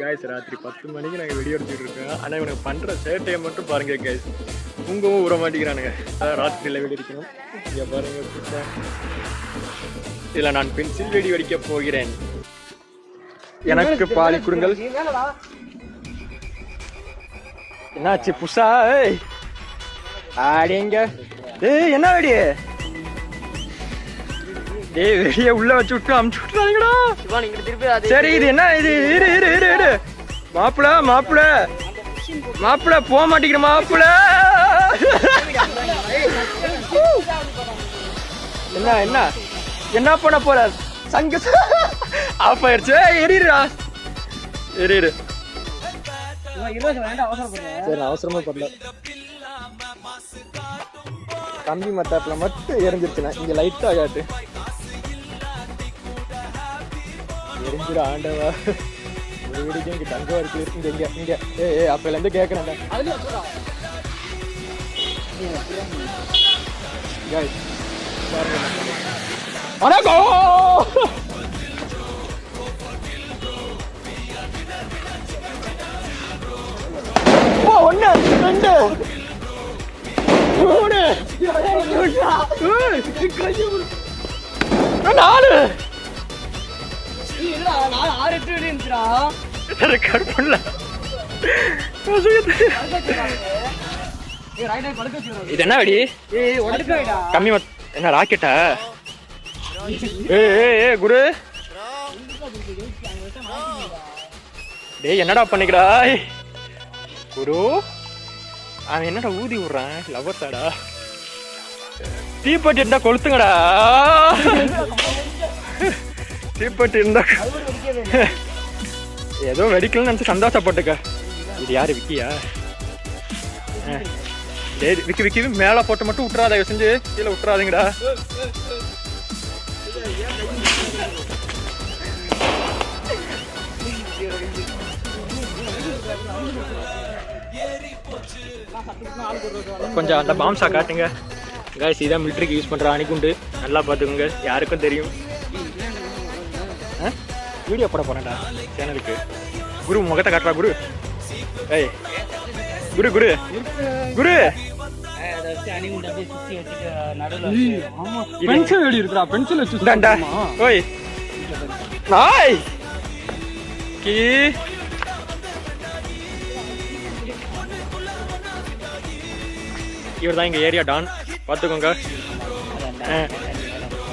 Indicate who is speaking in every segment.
Speaker 1: Guys ராத்திரி பத்து மணிக்கு நாங்கள் வெடி அடிச்சுட்டு இருக்கோம். ஆனால் இவனுக்கு பண்ணுற சேட்டையை மட்டும் பாருங்க காய்ஸ் தூங்கவும் விட மாட்டேங்கிறானுங்க. அதான் ராத்திரியில் வெடி அடிக்கணும் இங்கே பாருங்க புதுசா. இதில் நான் பென்சில் வெடி வெடிக்க போகிறேன். எனக்கு பாதி கொடுங்கள். என்னாச்சு புஷா? ஏய். ஆடிங்க. ஏய் என்ன வெடி? டேய் வெடிய உள்ள வச்சு விட்டு அமுச்சு விட்டுறாங்கடா சரி இது என்ன? இது இரு இரு. மாப்பிள மாப்பிள. மாப்பிள போக மாட்டேங்கிற மாப்பிள. என்ன என்ன? என்ன பண்ண போற? சங்க. ஆஃப் ஆயிடுச்சு. ஏய், எரியுடா சரி நான் அவசரமா பண்ணல கம்பி மத்தாப்புல மட்டும் எரிஞ்சிருச்சுண்ணா. இங்க லைட்டா காட்டு எரிஞ்சிட ஆண்டவா. ஒரு வீடுக்கு இங்க தங்கம் இருக்கு இங்க இங்க இங்க ஏ ஏ அப்பல இருந்து கேக்குறேன்டா Guys, பாருங்க. வணக்கம் ஓ ஒண்ணு ரெண்டு மூணு நாலு இது என்ன வெடி. கம்மி என்ன ராக்கெட்டா? ஏய் ஏய் ஏய் குரு. டேய் என்னடா பண்ணிக்கிறா குரு. அவன் என்னடா ஊதி விடுறான்? லவ்வர்ஸாடா தீப்பெட்டி இருந்தா கொளுத்துங்கடா. தீப்பெட்டி இருந்தா ஏதோ வெடிக்கலன்னு நினச்சி சந்தோஷப்பட்டுக்க. இது யாரு விக்கியா? ஆ. விக்கி விக்கி மேலே போட்டு மட்டும் விட்டுறாத செஞ்சு. கீழே விட்டுறாதீங்கடா கொஞ்சம் அந்த பாம்ஸா காட்டுங்க. காய்ஸ் இதான் மிலிட்ரிக்கு யூஸ் பண்ணுற அணிகுண்டு. நல்லா பார்த்துக்கோங்க. யாருக்கும் தெரியும். வீடியோ போட போறேன்டா சேனலுக்கு. குரு முகத்தை காட்டுறா குரு. ஏய் குரு குரு. குரு.
Speaker 2: பென்சில் வெடி இருக்குடா பென்சில் வச்சு
Speaker 1: இந்தாண்டா. ஓய். நாய். கீ. இவர் தான் எங்க ஏரியா டான். பார்த்துக்கோங்க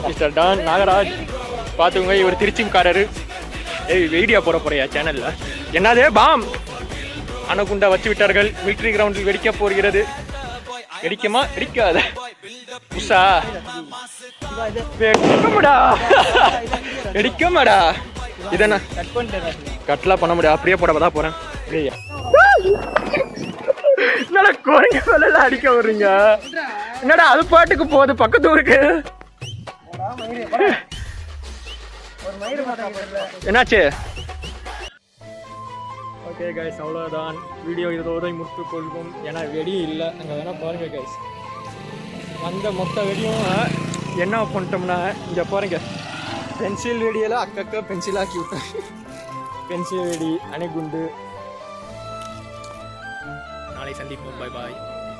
Speaker 1: மிஸ்டர் டான் நாகராஜ். பார்த்துக்கோங்க இவர் திருச்சிக்காரரு ஏய் வீடியோ போட போறியா சேனல்ல என்னதே பாம் அணுகுண்டா வச்சு விட்டார்கள். மிலிட்ரி கிரவுண்டில் வெடிக்க போகிறது. வெடிக்குமா? வெடிக்காத? உஷா. வெடிக்குமாடா. வெடிக்குமாடா. இதென்ன கட்லாம் பண்ண முடியாது. அப்படியே போட தான் போறேன். என்னடா குரங்க மேல அடிக்க வர்றீங்க? என்னடா அது பாட்டுக்கு போகுது பக்கத்து ஊருக்கு? என்னாச்சு? ஓகே கைஸ் அவ்வளோதான் வீடியோ இதோட முடித்துக் கொள்வோம். ஏன்னா வெடி இல்லை. அங்கே வேணா பாருங்க கைஸ் அந்த மொத்த வெடியும் என்ன பண்ணிட்டோம்னா இங்கே பாருங்க. பென்சில் வெடியெல்லாம் அக்கக்க பென்சில் ஆக்கி விட்டேன். பென்சில் வெடி அணைகுண்டு. நாளை சந்திப்போம். பாய் பாய்